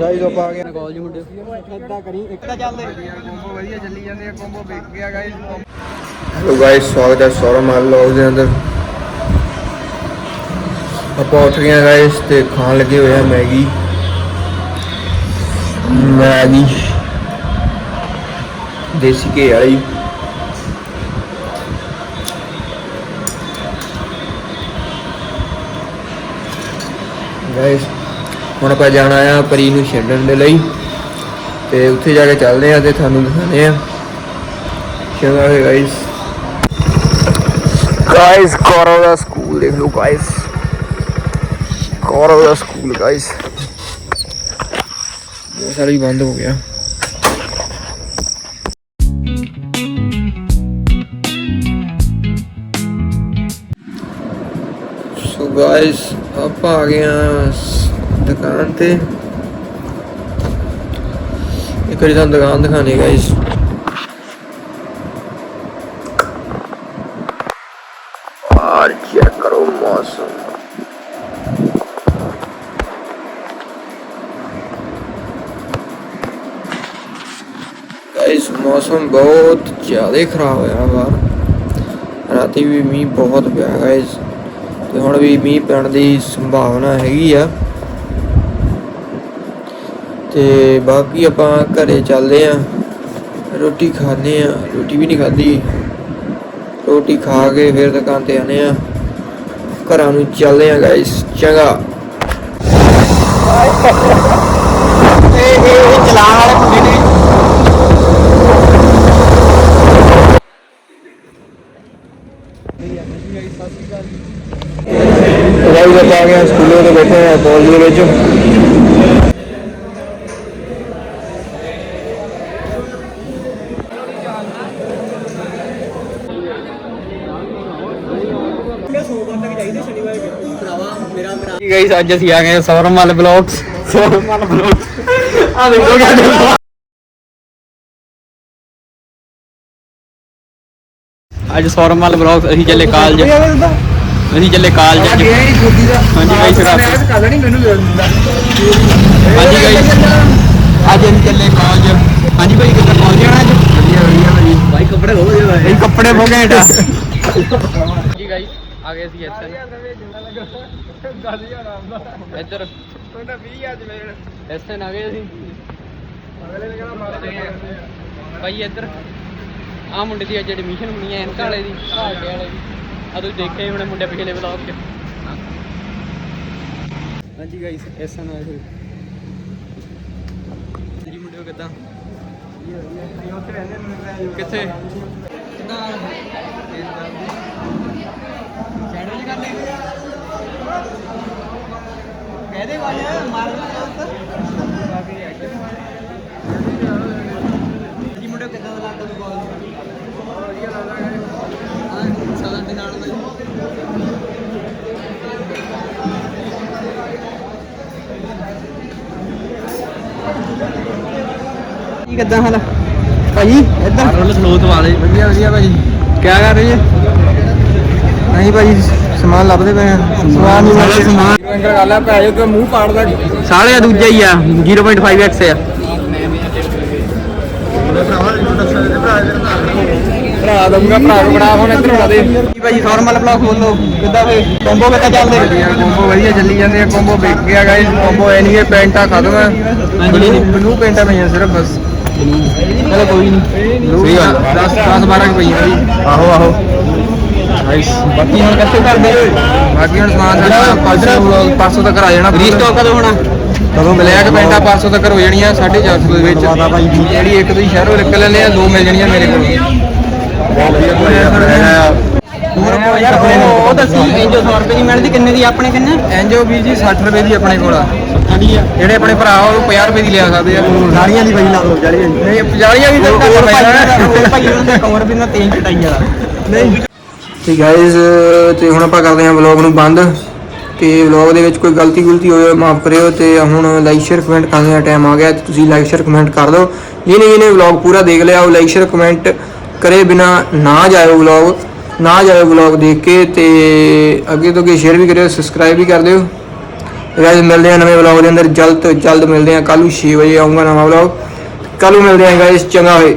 Guys ਆਪਾਂ ਆ ਗਏ ਕਾਲਜ ਮੁੰਡੇ। ਇਦਾਂ ਕਰੀ ਇੱਕ ਤਾਂ ਚੱਲਦੇ। ਕੰਬੋ ਵਧੀਆ ਚੱਲੀ ਜਾਂਦੇ ਆ ਕੰਬੋ ਵਿਕ ਗਿਆ ਗਾਈਸ ਹੈਲੋ ਗਾਇਸ ਸਵਾਗਤ ਹੈ ਸੌਰਵ ਮਾਲ ਲੋਗ ਦੇ ਅੰਦਰ। ਆਪਾਂ ਉੱਠ ਗਏ ਗਾਇਸ ਤੇ ਖਾਣ ਲੱਗੇ ਹੋਏ ਆ ਮੈਗੀ। ਮੈਗੀ। ਦੇਸੀ ਘੀ ਵਾਲੀ। ਗਾਇਸ ਹੁਣ ਆਪਾਂ ਜਾਣਾ ਆ ਪਰੀ ਨੂੰ ਛੱਡਣ ਦੇ ਲਈ ਤੇ ਉੱਥੇ ਜਾ ਕੇ ਚੱਲਦੇ ਆ ਤੇ ਤੁਹਾਨੂੰ ਦਿਖਾਉਂਦੇ ਆ। ਚਲੋ ਗਾਇਸ ਗਾਇਸ ਕੋਰੋ ਸਕੂਲ ਦੇਖ ਲਓ ਗਾਇਸ ਕੋਰੋ ਸਕੂਲ ਗਾਇਸ ਬਹੁਤ ਸਾਰਾ ਬੰਦ ਹੋ ਗਿਆ। ਸੋ ਗਾਇਸ ਆਪਾਂ ਆ ਗਏ ਆ ਦੁਕਾਨ ਤੇ। ਇੱਕ ਵਾਰੀ ਤੁਹਾਨੂੰ ਦੁਕਾਨ ਦਿਖਾਣੀ ਗਾਇਸ ਆਰ ਚੈੱਕ ਕਰੋ ਮੌਸਮ। ਗਾਇਸ ਮੌਸਮ ਬਹੁਤ ਜ਼ਿਆਦਾ ਖਰਾਬ ਹੋਇਆ ਬਾਹਰ ਰਾਤੀ ਵੀ ਮੀਂਹ ਬਹੁਤ ਪਿਆ ਗਾਇਸ ਤੇ ਹੁਣ ਵੀ ਮੀਂਹ ਪੈਣ ਦੀ ਸੰਭਾਵਨਾ ਹੈਗੀ ਆ। ਤੇ ਬਾਕੀ ਆਪਾਂ ਘਰੇ ਚੱਲਦੇ ਆ ਰੋਟੀ ਖਾਣੇ ਆ ਰੋਟੀ ਵੀ ਨਹੀਂ ਖਾਧੀ। ਰੋਟੀ ਖਾ ਕੇ ਫਿਰ ਦੁਕਾਨ ਤੇ ਆਨੇ ਆ ਘਰਾਂ ਨੂੰ ਚੱਲਦੇ ਆ ਗਾਇਸ ਚੰਗਾ। ਇਹ ਇਹ ਚਲਾਣ ਵਾਲੇ ਮੁੰਡੇ ਨੇ। ਆਪਾਂ ਆ ਗਏ ਆ ਸਕੂਲੇ ਤੇ ਬੈਠੇ ਆ ਕਾਲਜ ਦੇ ਵਿੱਚ ਜੀ ਗਾਇਸ ਅੱਜ ਅਸੀਂ ਆ ਗਏ ਸੌਰਮ ਵਾਲੇ ਬਲੌਗਸ। ਸੌਰਮ ਵਾਲੇ ਬਲੌਗਸ। ਆ ਦੇਖੋ ਕਿਆ ਅੱਜ ਸੌਰਮ ਵਾਲੇ ਬਲੌਗਸ ਅਸੀਂ ਚੱਲੇ ਕਾਲਜ। ਅਸੀਂ ਚੱਲੇ ਕਾਲਜ। ਅੱਜ ਹਾਂਜੀ ਗਾਇਸ ਰਾਤ ਹਾਂਜੀ ਗਾਇਸ। ਅੱਜ ਅਸੀਂ ਚੱਲੇ ਕਾਲਜ। ਹਾਂਜੀ ਭਾਈ ਕਿੱਥੇ ਪਹੁੰਚ ਜਾਣਾ ਅੱਜ? ਵਧੀਆ ਵਧੀਆ ਭਾਈ। ਭਾਈ ਕੱਪੜੇ ਬਹੁਤ ਵਧੀਆ ਭਾਈ ਕੱਪੜੇ ਬਹੁਤ ਘੈਂਟ ਜੀ ਗਾਇਸ ਆ ਗਏ ਸੀ ਇੱਥੇ। ਇੱਧਰ। ਤੁਹਾਡਾ 20 ਅੱਜ ਮੇਰੇ। ਇੱਥੇ ਆ ਗਏ ਅਸੀਂ। ਅਗਲੇ ਨੇ ਕਹਿਣਾ ਮਾਰ ਦੇ ਭਾਈ ਇੱਧਰ। ਆ ਮੁੰਡੇ ਦੀ ਅੱਜ ਐਡਮਿਸ਼ਨ ਹੋਣੀ ਹੈ ਐਨਕਾਂ ਵਾਲੇ ਦੀ ਘਾਟੇ ਵਾਲੇ ਦੀ। ਆ ਤੁਸੀਂ ਦੇਖਿਆ ਹੀ ਹੋਣੇ ਮੁੰਡੇ ਪਿਛਲੇ ਵਲੌਗ 'ਚ। ਹਾਂਜੀ ਗਾਇਸ ਐਸਾ ਨਾ ਹੋਏ ਜੀ ਮੁੰਡਿਓ ਕਿੱਦਾਂ? ਕਿੱਥੇ? ਸੈਂਡਵਿਚ ਕਰਨੇ ਕਹਦੇ ਵਾਲੇ ਮਾਰ ਜੀ ਕਿੱਦਾਂ ਦਾ ਲੱਗਦਾ ਤੁਹਾਨੂੰ ਕਾਲ ਵਧੀਆ ਲੱਗਦਾ ਹੈ ਸਾਲਾਂ ਦੇ ਨਾਲ ਦਾ ਕੀ ਕਿੱਦਾਂ ਹਾਲ ਭਾਈ ਇੱਧਰ। ਰੋਲ ਸਲੋਤ ਵਾਲੇ। ਵਧੀਆ ਵਧੀਆ ਭਾਜੀ। ਕੀ ਕਰ ਰਹੇ ਜੀ? ਨਹੀਂ ਭਾਜੀ ਸਮਾਨ ਲੱਭਦੇ ਪਏ ਆ। ਸਮਾਨ ਨਹੀਂ ਸਾਰਾ ਸਮਾਨ ਅੰਕਲ ਗੱਲ ਆ ਪੈ ਕਿ ਮੂੰਹ ਪਾੜਦਾ ਸਾਲੇ ਦੂਜਾ ਹੀ ਆ 0.5x ਆ। ਭਰਾ ਦਊਂਗਾ ਭਰਾ ਨੂੰ ਬਣਾ ਹੁਣ ਇੱਧਰ ਬਣਾ ਦੇ। ਜੀ ਭਾਈ ਫਾਰਮਲ ਬਲੌਗ ਬੋਲੋ ਕਿੱਦਾਂ ਫੇ ਕੰਬੋ ਕਿੱਦਾਂ ਚੱਲਦੇ? ਕੰਬੋ ਵਧੀਆ ਚੱਲੀ ਜਾਂਦੇ ਆ ਕੰਬੋ ਵਿਕ ਗਿਆ ਗਾਇਸ ਕੰਬੋ ਐ ਨਹੀਂ ਪੈਂਟਾ ਖਤਮ ਹੈ ਹਾਂਜੀ। ਬਲੂ ਪੈਂਟਾ ਪਈਆਂ ਸਿਰਫ ਬਸ। ਚਲੋ ਕੋਈ ਨਹੀਂ। ਸਹੀ ਗੱਲ 10 10 12 ਕਿ ਪਈਆਂ ਜੀ। ਆਹੋ ਆਹੋ। ਨਾਈਸ ਬਾਕੀ ਹੁਣ ਕਿੱਥੇ ਕਰਦੇ ਬਾਕੀ ਹੁਣ ਸਮਾਨ ਸਾਡਾ ਪਰਸੋਂ ਪਰਸੋਂ ਤੱਕ ਆ ਜਾਣਾ ਰੀਸਟਾਕ ਕਦੋਂ ਹੋਣਾ? ਕਦੋਂ ਮਿਲਿਆ ਕਿ ਪੈਂਟਾ ਪਰਸੋਂ ਤੱਕ ਹੋ ਜਾਣੀਆਂ 450 ਦੇ ਵਿੱਚ। ਜਿਹੜੀ ਇੱਕ ਤੁਸੀਂ ਸ਼ਹਿਰੋਂ ਨਿਕਲ ਲੈਣੇ ਆ ਦੋ ਮਿਲ ਜਾਣੀਆਂ ਮੇਰੇ ਕੋਲ। ਯਾਰ ਉਹ ਦੱਸੀ ਇੰਜੋ 100 ਰੁਪਏ ਦੀ ਮਿਲਦੀ ਕਿੰਨੇ ਦੀ ਆਪਣੇ ਕਿੰਨੇ? ਐਨਜੋ ਵੀ ਜੀ 60 ਰੁਪਏ ਦੀ ਆਪਣੇ ਕੋਲ ਆ। ਜਿਹੜੇ ਆਪਣੇ ਭਰਾ ਉਹ 50 ਰੁਪਏ ਦੀ ਲਿਆ ਸਕਦੇ ਆ। ਸਾਰੀਆਂ ਦੀ ਬਈ ਲਾ ਦੋ ਜਾਲੀਆਂ ਨਹੀਂ 50 ਵੀ ਤਾਂ ਪੈਣਾ। ਭਾਈ ਉਹਨਾਂ ਦਾ ਕਮਰ ਵੀ ਨਾ ਤੇਲ ਚਟਾਈ ਵਾਲਾ। ਨਹੀਂ। ਤੇ ਗਾਇਜ਼ ਤੇ ਹੁਣ ਆਪਾਂ ਕਰਦੇ ਹਾਂ ਵਲੌਗ ਨੂੰ ਬੰਦ। ਤੇ ਵਲੌਗ ਦੇ ਵਿੱਚ ਕੋਈ ਗਲਤੀ ਗੁਲਤੀ ਹੋਵੇ, ਮਾਫ ਕਰਿਓ ਤੇ ਹੁਣ ਲਾਈਕ ਸ਼ੇਅਰ ਕਮੈਂਟ ਕਰਨ ਦਾ ਟਾਈਮ ਆ ਗਿਆ ਤੇ ਤੁਸੀਂ ਲਾਈਕ ਸ਼ੇਅਰ ਕਮੈਂਟ ਕਰ ਦਿਓ। ਜਿਹਨੇ ਜਿਹਨੇ ਵਲੌਗ ਪੂਰਾ ਦੇਖ ਲਿਆ, ਉਹ ਲਾਈਕ ਸ਼ੇਅਰ ਕਮੈਂਟ ਕਰੇ ਬਿਨਾ ਨਾ ਜਾਇਓ ਵਲੌਗ ਨਾ ਜਾਇਓ ਵਲੌਗ ਦੇਖ ਕੇ ਤੇ ਅੱਗੇ ਤੋਂ ਅੱਗੇ ਸ਼ੇਅਰ ਵੀ ਕਰਿਓ ਸਬਸਕ੍ਰਾਈਬ ਵੀ ਕਰ ਦਿਓ। ਗਾਇਸ ਮਿਲਦੇ ਹਾਂ ਨਵੇਂ ਵਲੌਗ ਦੇ ਅੰਦਰ, ਜਲਦ ਤੋਂ ਜਲਦ ਮਿਲਦੇ ਹਾਂ। ਕੱਲ ਨੂੰ 6 ਵਜੇ ਆਉਂਗਾ ਨਵਾਂ ਵਲੌਗ ਕੱਲ ਨੂੰ ਮਿਲਦੇ ਹਾਂ ਗਾਇਜ਼ ਚੰਗਾ ਹੋਏ